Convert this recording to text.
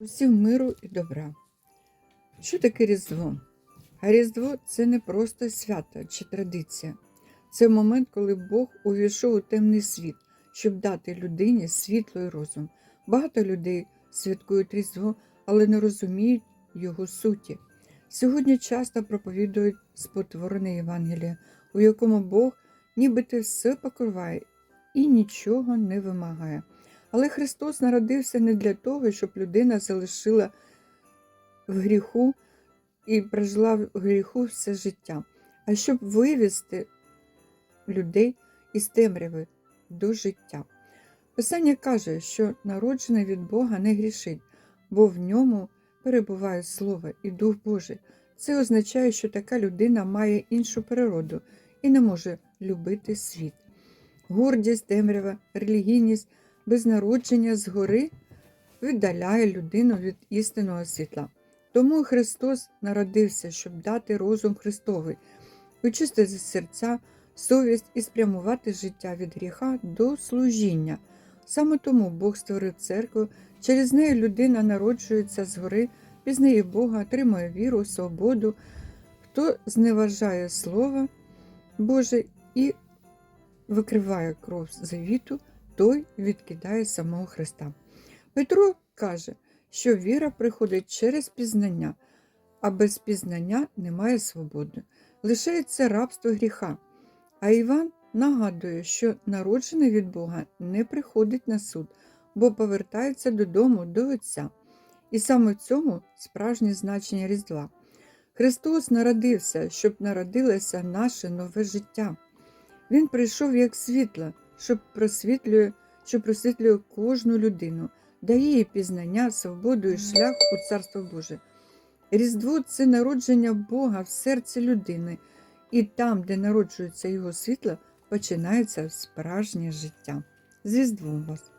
Усім миру і добра. Що таке Різдво? Різдво це не просто свято чи традиція. Це момент, коли Бог увійшов у темний світ, щоб дати людині світло і розум. Багато людей святкують Різдво, але не розуміють його суті. Сьогодні часто проповідують спотворене Євангеліє, у якому Бог нібито все покриває і нічого не вимагає. Але Христос народився не для того, щоб людина залишила в гріху і прожила в гріху все життя, а щоб вивести людей із темряви до життя. Писання каже, що народжений від Бога не грішить, бо в ньому перебуває Слово і Дух Божий. Це означає, що така людина має іншу природу і не може любити світ. Гордість, темрява, релігійність без народження згори віддаляє людину від істинного світла. Тому Христос народився, щоб дати розум Христовий, очистити серця, совість і спрямувати життя від гріха до служіння. Саме тому Бог створив церкву, через неї людина народжується згори, пізнає Бога, отримує віру, свободу. Хто зневажає Слово Боже і викриває кров завіту, той відкидає самого Христа. Петро каже, що віра приходить через пізнання, а без пізнання немає свободи. Лишається рабство гріха. А Іван нагадує, що народжений від Бога не приходить на суд, бо повертається додому до Отця. І саме в цьому справжнє значення Різдва. Христос народився, щоб народилося наше нове життя. Він прийшов як світло, щоб просвітлює, що просвітлює кожну людину, дає їй пізнання, свободу і шлях у Царство Боже. Різдво це народження Бога в серці людини, і там, де народжується його світло, починається справжнє життя. З Різдвом вас!